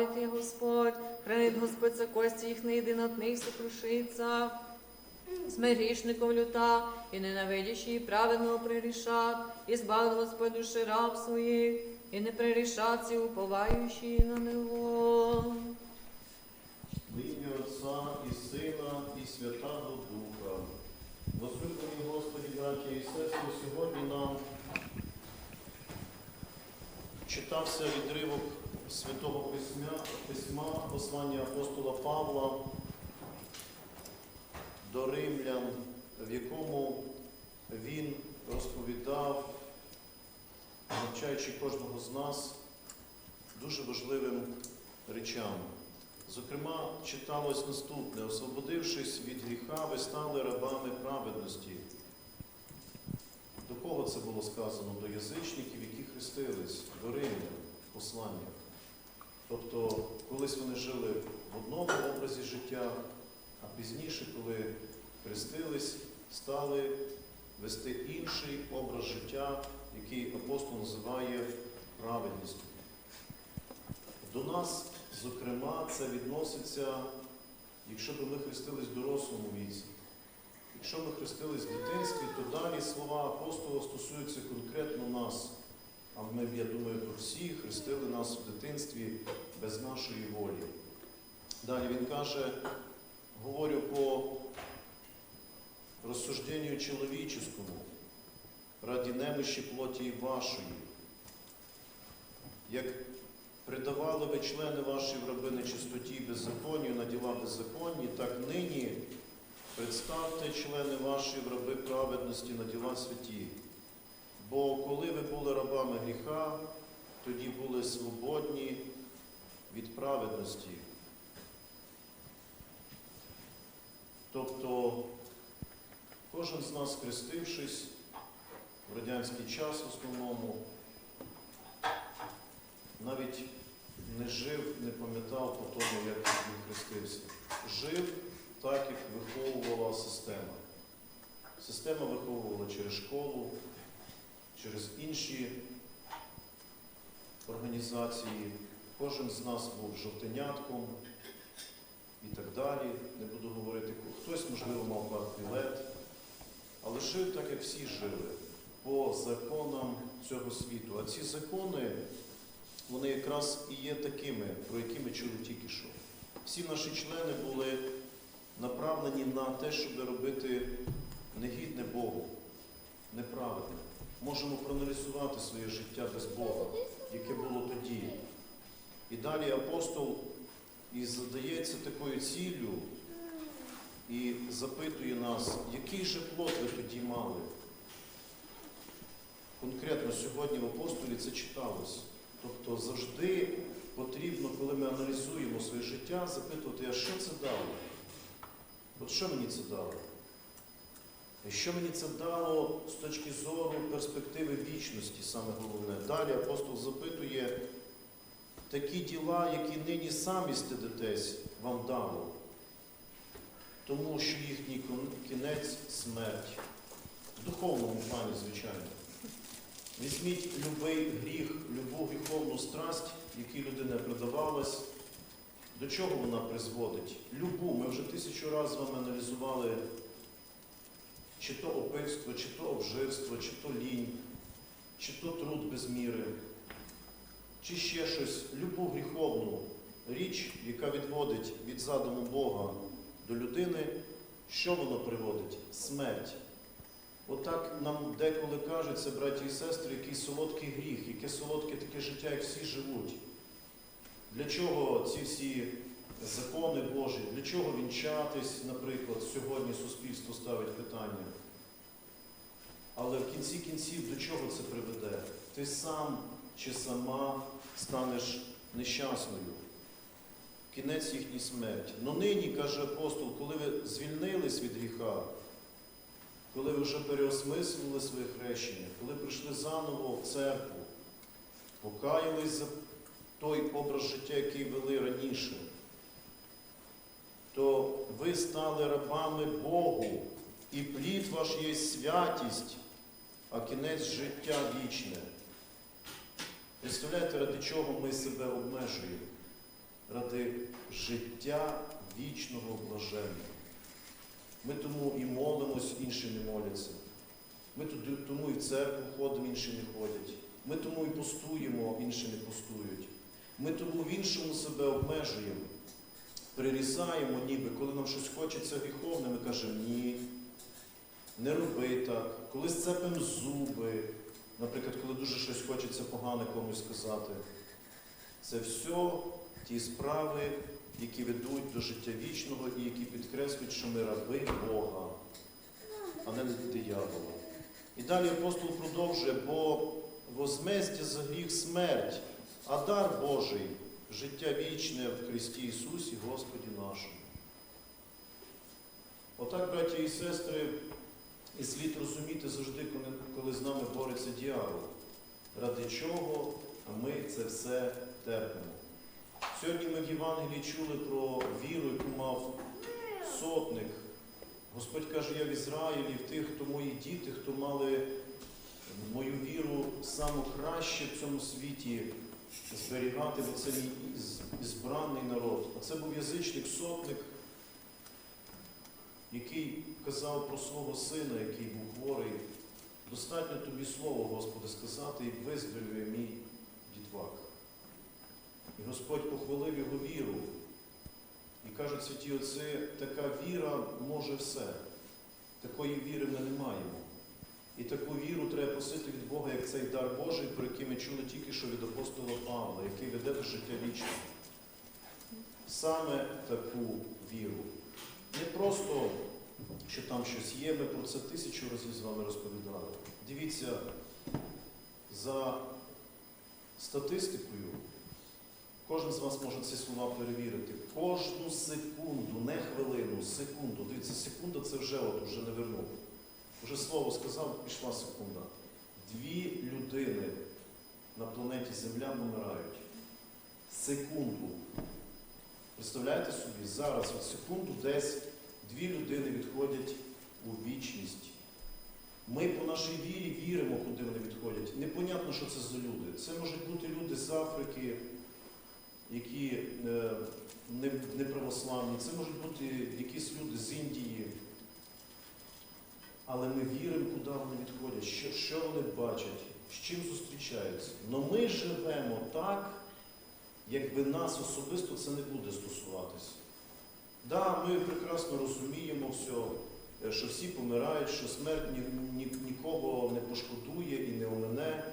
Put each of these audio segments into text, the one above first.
их Господь, хранит Господь за кости их, не един от них сокрушится. Сме грішников люта, і ненавидящі праведно прирішат, і збавив Господь душі раб своїх, і не прирішаться, уповаючи на Него. Ім'я Отця і Сина, і Святого Духа. Возлюблені Господі, браті і сестри, сьогодні нам читався відривок Святого Письма, письма послання апостола Павла до римлян, в якому він розповідав, навчаючи кожного з нас дуже важливим речам. Зокрема, читалось наступне: освободившись від гріха, ви стали рабами праведності. До кого це було сказано? До язичників, які хрестились, до римлян, послання. Тобто, колись вони жили в одному образі життя, а пізніше, коли хрестились, стали вести інший образ життя, який апостол називає праведністю. До нас, зокрема, це відноситься, якщо б ми хрестились в дорослому віці. Якщо ми хрестились в дитинстві, то далі слова апостола стосуються конкретно нас. А ми, я думаю, про всі хрестили нас в дитинстві без нашої волі. Далі він каже, говорю по розсужденню чоловіческому, раді немощі плоті вашої. Як Придавали ви члени ваші в раби нечистоті беззаконню на діла беззаконні, так нині представте члени ваші в раби праведності на діла святі. Бо коли ви були рабами гріха, тоді були свободні від праведності. Тобто кожен з нас, хрестившись в радянський час в основному, навіть не жив, не пам'ятав по тому, як він хрестився. Жив так, як виховувала система. Система виховувала через школу, через інші організації. Кожен з нас був жовтенятком і так далі. Не буду говорити, хтось, можливо, мав партбілет, але жив так, як всі жили, по законам цього світу. А ці закони вони якраз і є такими, про які ми чули тільки що. Всі наші члени були направлені на те, щоб робити негідне Богу, неправедне. Можемо проаналізувати своє життя без Бога, яке було тоді. І далі апостол і задається такою ціллю і запитує нас, який же плод ви тоді мали. Конкретно сьогодні в апостолі це читалось. Тобто завжди потрібно, коли ми аналізуємо своє життя, запитувати, а що це дало? От що мені це дало? Що мені це дало з точки зору перспективи вічності, саме головне. Далі апостол запитує такі діла, які нині самі стидитесь, вам дало, тому що їхній кінець смерть. В духовному плані, звичайно. Візьміть любий гріх, любу гріховну страсть, якій людина придавалась, до чого вона призводить? Любу. Ми вже тисячу разів з вами аналізували, чи то опивство, чи то обжирство, чи то лінь, чи то труд без міри, чи ще щось, любу гріховну річ, яка відводить від задуму Бога до людини, що воно приводить? Смерть. Отак нам деколи кажеться, браті і сестри, який солодкий гріх, яке солодке таке життя, як всі живуть. Для чого ці всі закони Божі, для чого вінчатись, наприклад, сьогодні суспільство ставить питання. Але в кінці кінців до чого це приведе? Ти сам чи сама станеш нещасною. Кінець їхній смерть. Но нині, каже апостол, коли ви звільнились від гріха, коли ви вже переосмислили своє хрещення, коли прийшли заново в церкву, покаялись за той образ життя, який вели раніше, то ви стали рабами Богу, і плід ваш є святість, а кінець життя вічне. Представляєте, ради чого ми себе обмежуємо? Ради життя вічного блаження. Ми тому і молимось, інші не моляться. Ми тому і в церкву ходимо, інші не ходять. Ми тому і постуємо, інші не постують. Ми тому в іншому себе обмежуємо, прирізаємо, ніби, коли нам щось хочеться гріховне, ми кажемо ні, не роби так. Коли сцепимо зуби, наприклад, коли дуже щось хочеться погане комусь сказати, це все ті справи, які ведуть до життя вічного і які підкреслюють, що ми раби Бога, а не диявола. І далі апостол продовжує, бо возмездя за гріх смерть, а дар Божий життя вічне в Христі Ісусі, Господі нашому. Отак, браті і сестри, і слід розуміти завжди, коли, з нами бореться діявол. Ради чого ми це все терпимо. Сьогодні ми в Євангелії чули про віру, яку мав сотник. Господь каже, я в Ізраїлі, в тих, хто мої діти, хто мали мою віру саме краще в цьому світі зберігати, бо це мій збраний народ. А це був язичник, сотник, який казав про свого сина, який був хворий. Достатньо тобі слово, Господи, сказати, і виздоровлює мій дітвак. І Господь похвалив його віру. І кажуть святі отці, така віра може все. Такої віри ми не маємо. І таку віру треба просити від Бога, як цей дар Божий, про який ми чули тільки що від апостола Павла, який веде до життя вічного. Саме таку віру. Не просто, що там щось є, ми про це тисячу разів з вами розповідали. Дивіться, за статистикою, кожен з вас може ці слова перевірити. Кожну секунду, не хвилину, секунду. Дивіться, секунда це вже от уже не вернув. Уже слово сказав, пішла секунда. Дві людини на планеті Земля помирають. Секунду. Представляєте собі, зараз от секунду десь дві людини відходять у вічність. Ми по нашій вірі віримо, куди вони відходять. Непонятно, що це за люди. Це можуть бути люди з Африки, які е, не православні, це можуть бути якісь люди з Індії. Але ми віримо, куди вони відходять, що, що вони бачать, з чим зустрічаються. Но ми живемо так, якби нас особисто це не буде стосуватися. Да, ми прекрасно розуміємо все, е, що всі помирають, що смерть ні, ні, нікого не пошкодує і не омине.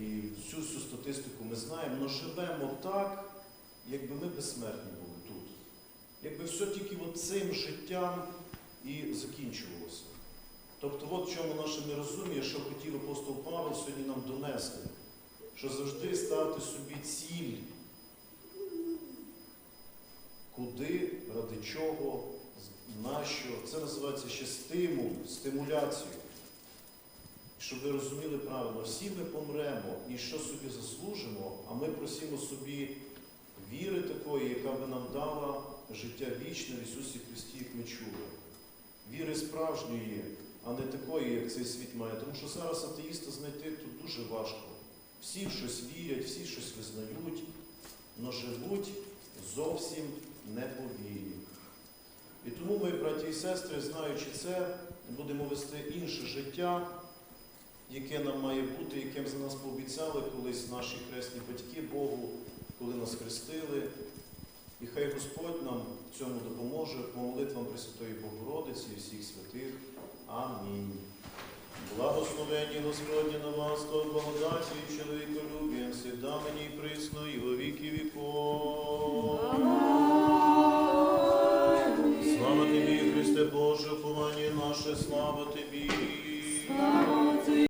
І всю цю статистику ми знаємо, але живемо так, якби ми безсмертні були тут. Якби все тільки цим життям і закінчувалося. Тобто, от чому наше нерозуміє, що хотів апостол Павло сьогодні нам донести, що завжди ставити собі ціль, куди, ради чого, з- нащо. Це називається ще стимул, стимуляцію. Щоб ви розуміли правильно, всі ми помремо і що собі заслужимо, а ми просимо собі віри такої, яка би нам дала життя вічне в Ісусі Христі, як ми чули. Віри справжньої, а не такої, як цей світ має. Тому що зараз атеїста знайти тут дуже важко. Всі щось вірять, всі щось визнають, але живуть зовсім не по вірі. І тому ми, браті і сестри, знаючи це, будемо вести інше життя, яке нам має бути, яким за нас пообіцяли колись наші хресні батьки Богу, коли нас хрестили. І хай Господь нам в цьому допоможе по молитвам Пресвятої Богородиці і всіх святих. Амінь. Благословені Господні на вас, то благодаті і чоловіколюбієм, всегда мені і присно, і во віки віков. Слава тобі, Христе Боже, повання наше, слава тобі.